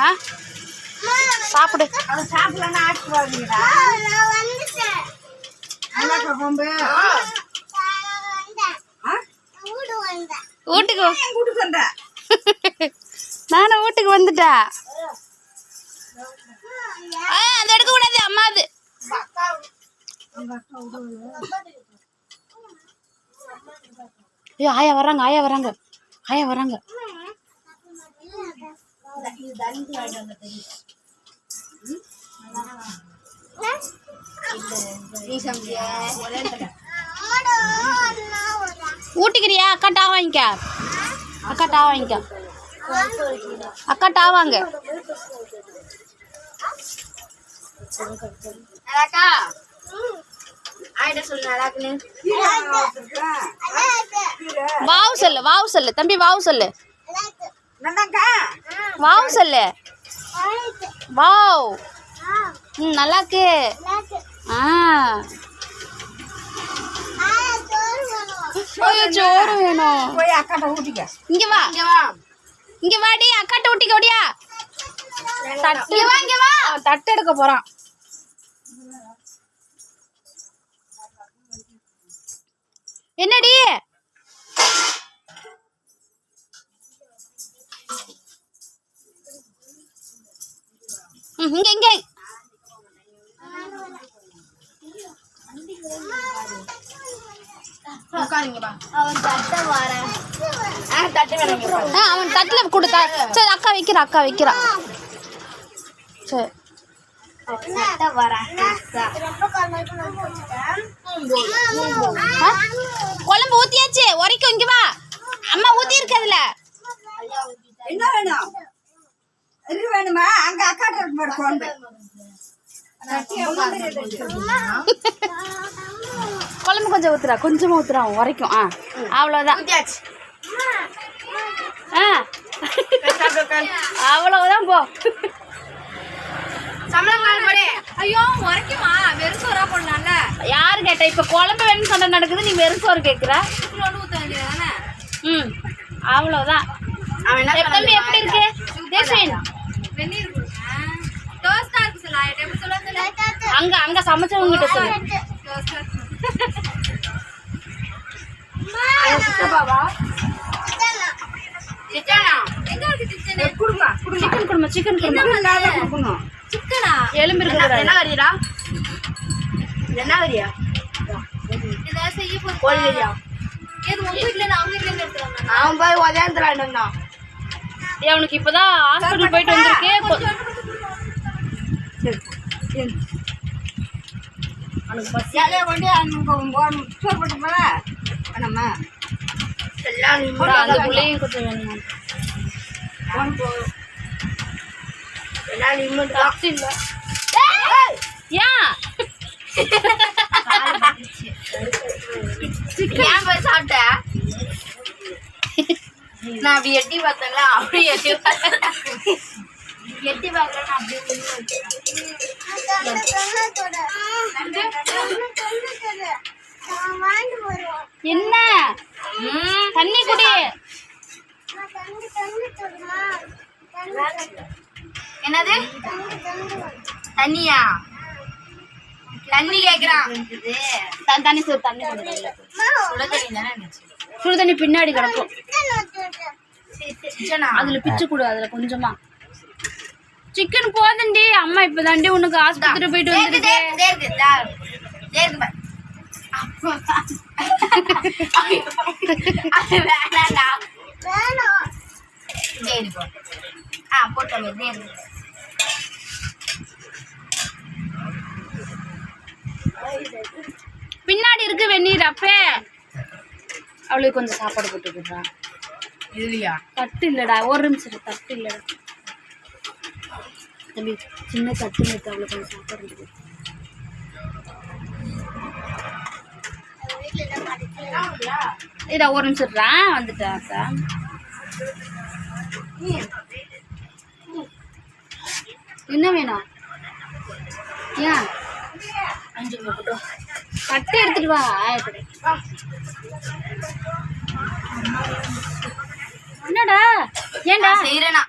ஆ? சாப்பிடு. வீட்டுக்கு நானும் வீட்டுக்கு வந்துட்டேன் ஆ அதை எடுக்க கூடாது அம்மா அது. ஐயோ ஆயா வராங்க ஆயா வராங்க ஆயா வராங்க ஊட்டிக்கிறியா? அக்கா டா வாங்கிக்க. அக்கா டா வாங்கிக்க. அக்கா டா வாங்க. அழகா ஆயிட்ட சொல்லு வாவு சொல்லு வாவு சொல்லு. தம்பி வாவு சொல்லு. வாவு சொல்லு. வாவ் ம் நல்லா இருக்கு ஆ சோறு வேணும் போய் அக்காட்ட ஊட்டிக்க. இங்க வா. இங்க வா. இங்க வாடி அக்காட்ட ஊட்டிக்க ஓடியா. தட்டு வா இங்க வா. தட்டு எடுக்க போறான். என்னடி? இங்க இங்க. அவன் தட்ட வரேன் ஆ தட்டு வேணுங்க ஆ அவன் தட்டுல கொடுத்தா. சரி அக்கா வைக்கிறா அக்கா வைக்கிறா. சரி. தட்ட வரேன் ஆ? குழம்பு ஊத்தியாச்சு. உரைக்கும் இங்க வா. அம்மா ஊத்தி இருக்கு அதுல என்ன வேணும் இது வேணுமா அங்க அக்காட்ட இருக்கு பாரு கொம்பு குழம்பு கொஞ்சம் ஊத்துறா கொஞ்சமா ஊத்துறா உரைக்கும் ஆ அவ்வளவுதான். ஊத்தியாச்சு. ஆ. அவ்வளவுதான் போ. யாரு கேட்டா இப்ப குழம்பு வேணும்னு சண்டை நடக்குது நீ வெறும் சோறு கேக்குற? ம் அவ்வளவுதான். அவன் என்ன ஏ, தம்பி எப்படி இருக்கு தேஸ்வின் வெந்நீர் கொடுங்க டோஸ்டா இருக்கு சொல்ல ஆயிட்டு எப்படி சொல்ல தெரியல அங்க அங்க சமைச்சவங்க கிட்ட சொல்லு சிக்கனா இருக்கு சிக்கன் கொடுங்க சிக்கன்? எலும்பு இருக்குது என்ன கறிடா என்ன கறியா இதை செய்ய கறியா ஏது உங்க வீட்ல இருந்து அவங்க வீட்ல இருந்து எடுத்து வந்தாங்க அவன் போய் உதயந்துறான் இருந்தான் ஏய், அவனுக்கு இப்பதான் ஹாஸ்பிட்டல் போயிட்டு வந்திருக்கே அவனுக்கு பசி. ஜாலியாக கொண்டு சோறு போட்டு போல வேணாமா? அப்புறம் அந்த பிள்ளையும் வேணுமா நிம்மதி சக்தி இல்ல. ஏன் ஏன் போய் சாப்பிட்ட? நான் அப்படி எட்டி பார்த்தேன்ல அப்படி எட்டி பார்த்தேன். எட்டி வெளியே வச்சேன். என்ன? தண்ணி குடி. என்னது? தண்ணியா? தண்ணி கேக்குறான். தண்ணி. சுட தண்ணி சுடு தண்ணி பின்னாடி கிடக்கும். அதுல பிச்சு கொடு அதுல கொஞ்சமா. சிக்கன் போதண்டி. அம்மா இப்பதாண்டி உனக்கு ஆஸ்பத்திரி போயிட்டு வந்திருக்கு. பின்னாடி இருக்கு வெந்நீர் அப்பே. அவளுக்கு கொஞ்சம் சாப்பாடு போட்டு விடுறா இதுலையா தட்டு இல்லடா. ஒரு நிமிஷம் தட்டு இல்லடா. தம்பி சின்ன தட்டு இருக்கு அவளுக்கு கொஞ்சம் சாப்பாடு. இதா ஒரு நிமிஷம் அக்கா. என்ன வேணும்? ஏன்? அஞ்சு போட்டோம் தட்டு எடுத்துட்டு வா என்னடா? ஏன்டா? செய்யறேனா